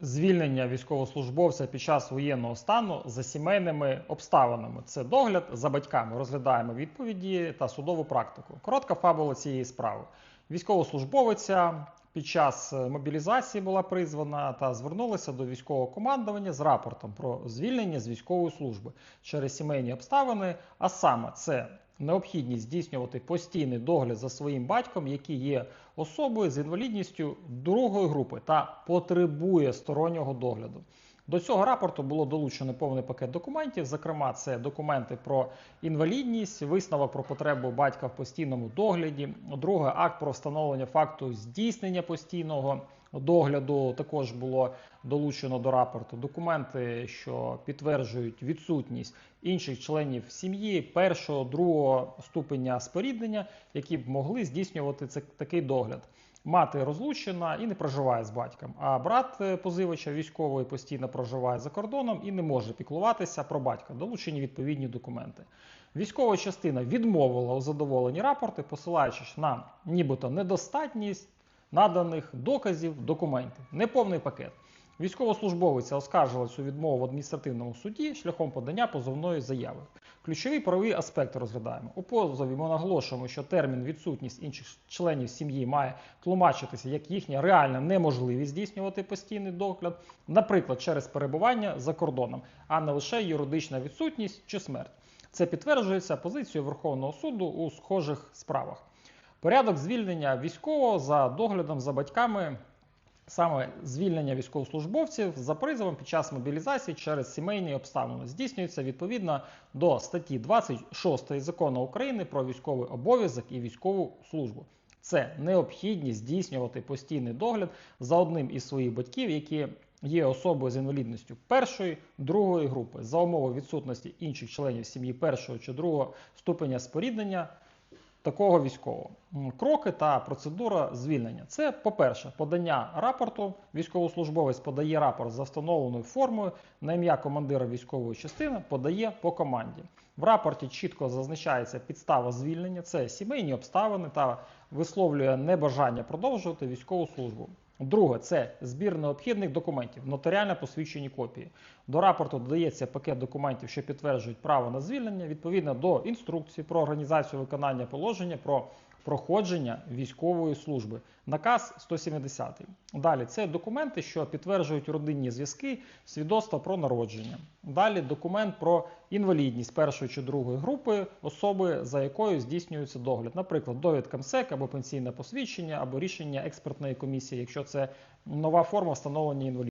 звільнення військовослужбовця під час воєнного стану за сімейними обставинами. Це догляд за батьками. Розглядаємо відповіді та судову практику. Коротка фабула цієї справи. Військовослужбовиця під час е, мобілізації була призвана та звернулася до військового командування з рапортом про звільнення з військової служби через сімейні обставини. А саме це необхідність здійснювати постійний догляд за своїм батьком, який є особою з інвалідністю другої групи та потребує стороннього догляду. До цього рапорту було долучено повний пакет документів. Зокрема, це документи про інвалідність, висновок про потребу батька в постійному догляді. Друге, акт про встановлення факту здійснення постійного догляду також було долучено до рапорту. Документи, що підтверджують відсутність інших членів сім'ї першого, другого ступеня споріднення, які б могли здійснювати це такий догляд. Мати розлучена і не проживає з батьком. А брат е, позивача військовий постійно проживає за кордоном і не може піклуватися про батька. Долучені відповідні документи. Військова частина відмовила у задоволенні рапорти, посилаючись на нібито недостатність наданих доказів, документів. Неповний пакет. Військовослужбовиця оскаржила цю відмову в адміністративному суді шляхом подання позовної заяви. Ключові правові аспекти розглядаємо. У позові ми наголошуємо, що термін відсутність інших членів сім'ї має тлумачитися як їхня реальна неможливість здійснювати постійний догляд, наприклад, через перебування за кордоном, а не лише юридична відсутність чи смерть. Це підтверджується позицією Верховного суду у схожих справах. Порядок звільнення військового за доглядом за батьками саме звільнення військовослужбовців за призовом під час мобілізації через сімейні обставини здійснюється відповідно до статті 26 закону України про військовий обов'язок і військову службу. Це необхідність здійснювати постійний догляд за одним із своїх батьків, які є особою з інвалідністю першої, другої групи, за умови відсутності інших членів сім'ї першого чи другого ступеня споріднення такого військового. Кроки та процедура звільнення. Це, по-перше, подання рапорту. Військовослужбовець подає рапорт за встановленою формою на ім'я командира військової частини, подає по команді. В рапорті чітко зазначається підстава звільнення, це сімейні обставини та висловлює небажання продовжувати військову службу. Друге це збір необхідних документів, нотаріально посвідчені копії. До рапорту додається пакет документів, що підтверджують право на звільнення, відповідно до інструкції про організацію виконання положення про проходження військової служби. Наказ 170. Далі це документи, що підтверджують родинні зв'язки, свідоцтво про народження. Далі документ про інвалідність першої чи другої групи особи, за якою здійснюється догляд, наприклад, довідка МСЕК або пенсійне посвідчення, або рішення експертної комісії, якщо це нова форма встановлення інвалідності.